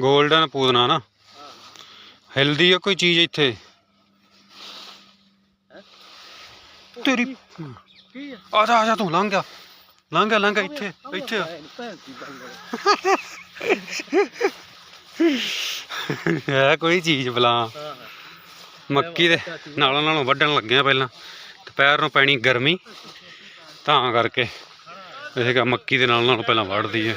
Golden ਪੂਦਨਾ ਨਾ। ਹਾਂ ਹਿਲਦੀ ਆ ਕੋਈ ਚੀਜ਼ ਇੱਥੇ? ਤੇਰੀ ਕੀ ਆ ਜਾ ਆ ਜਾ, ਤੂੰ ਲੰਘ ਗਿਆ। ਲੰਘ ਗਿਆ ਲੰਘ ਗਿਆ, ਇੱਥੇ ਇੱਥੇ ਆ। ਕੋਈ ਚੀਜ਼ ਬਲਾ। ਮੱਕੀ ਦੇ ਨਾਲੋਂ ਨਾਲੋਂ ਵੱਢਣ ਲੱਗਿਆ ਪਹਿਲਾਂ। ਦੁਪਹਿਰ ਨੂੰ ਪੈਣੀ ਗਰਮੀ। ਤਾਂ ਕਰਕੇ। ਇਹ ਮੱਕੀ ਦੇ ਨਾਲ ਨਾਲੋਂ ਪਹਿਲਾਂ ਵੱਢਦੀ ਹੈ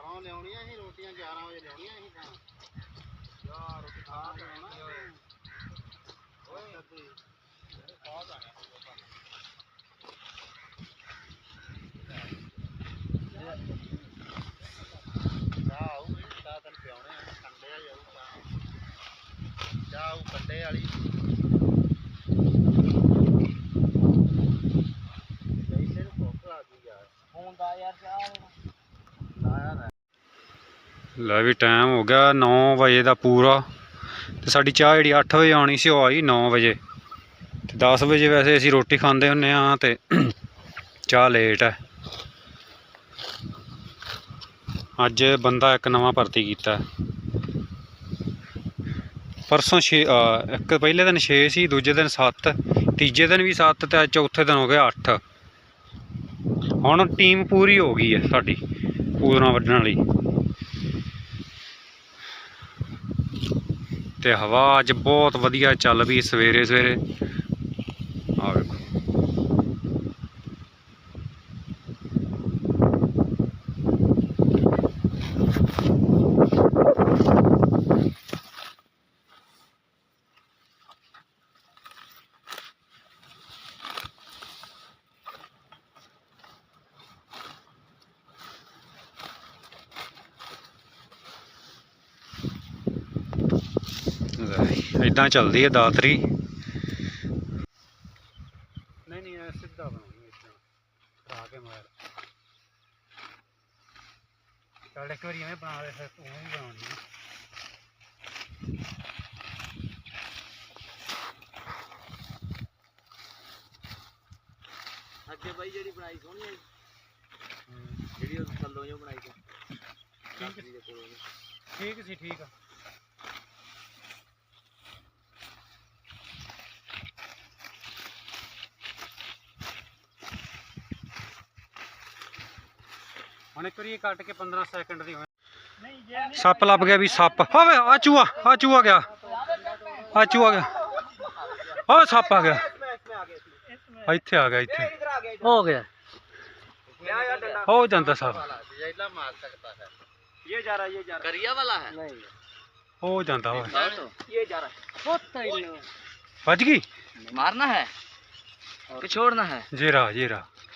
ਪਰੋਂ ਲਿਆਉਣੀਆਂ ਸੀ ਰੋਟੀਆਂ 11 ਵਜੇ ਲਿਆਉਣੀਆਂ ਸੀ ਤਾਂ ਯਾਰ ਰੋਟੀ ਖਾ ਕੇ ਆਉਣਾ ਓਏ। ਅੱਧੀ ਆ ਜਾਣਾ ਚਾਹ ਉਹ ਚਾਹ ਤਨ ਪਿਆਉਣੇ ਆ ਕੰਡੇ ਆ ਜਾਊ ਚਾਹ। ਚਾਹ ਉਹ ਕੰਡੇ ਵਾਲੀ ਜੈਸੇ ਨੂੰ ਭੁੱਖ ਲੱਗ ਗਈ ਯਾਰ ਹੁੰਦਾ ਯਾਰ ਚਾਹ ਲਾਇਆ ਲੈ ਵੀ ਟਾਈਮ ਹੋ ਗਿਆ 9 ਵਜੇ ਦਾ ਪੂਰਾ। ਤੇ ਸਾਡੀ ਚਾਹ ਜਿਹੜੀ 8 ਵਜੇ ਆਉਣੀ ਸੀ, ਉਹ ਆਈ 9 ਵਜੇ। ਤੇ 10 ਵਜੇ ਵੈਸੇ ਅਸੀਂ ਰੋਟੀ ਖਾਂਦੇ ਹੁੰਨੇ ਆ ਤੇ ਚਾਹ ਲੇਟ ਹੈ। ਅੱਜ ਬੰਦਾ ਇੱਕ ਨਵਾਂ ਭਰਤੀ ਕੀਤਾ। ਪਰਸੋਂ 6 ਇੱਕ ਪਹਿਲੇ ਦਿਨ 6 ਸੀ, ਦੂਜੇ ਦਿਨ 7 ਤੀਜੇ ਦਿਨ ਵੀ 7 ਤੇ ਅੱਜ ਚੌਥੇ ਦਿਨ ਹੋ ਗਿਆ 8 ਹੁਣ ਟੀਮ ਪੂਰੀ ਹੋ ਗਈ ਹੈ ਸਾਡੀ, ਪੂਰਨਾ ਵੱਢਣ ਵਾਲੀ। ਤੇ ਹਵਾ ਅੱਜ ਬਹੁਤ ਵਧੀਆ ਚੱਲ ਪਈ ਸਵੇਰੇ ਸਵੇਰੇ। ਆ ਵੇਖੋ। ਇਦਾਂ ਚੱਲਦੀ ਹੈ ਦਾਤਰੀ ਨਹੀਂ ਨਹੀਂ ਐ ਸਿੱਧਾ ਬਣਾਉਣੀ ਇਦਾਂ ਖਾ ਕੇ ਮਾਰ। ਚੱਲ ਇੱਕ ਵਾਰੀ ਐਵੇਂ ਬਣਾ ਦੇ ਫਿਰ ਤੂੰ ਵੀ ਬਣਾਉਣੀ। ਅੱਗੇ ਬਾਈ ਜਿਹੜੀ ਬਣਾਈ ਸੋਹਣੀ ਹੈ। ਜਿਹੜੀ ਉਹ ਥੱਲੋਂ ਜੋ ਬਣਾਈ ਸੀ। ਕਾਕਰੀ ਦੇ ਕੋਲੋਂ ਠੀਕ ਸੀ ਠੀਕ ਆ। ਹੁਣ ਕਰੀਏ ਕੱਟ ਕੇ 15 ਸੈਕਿੰਡ ਦੀ ਹੋਏ ਸੱਪ ਲੱਭ ਗਿਆ ਵੀ ਸੱਪ ਹੋਵੇ ਆ ਚੂਆ ਆ ਚੂਆ ਗਿਆ ਆ ਚੂਆ ਗਿਆ ਆ ਸੱਪ ਆ ਗਿਆ ਇੱਥੇ ਆ ਗਿਆ ਇੱਥੇ ਹੋ ਗਿਆ ہو جاتا صاحب ہو جاتا بچ گئی مارنا ہے چھوڑنا ہے جی رہا جی رہا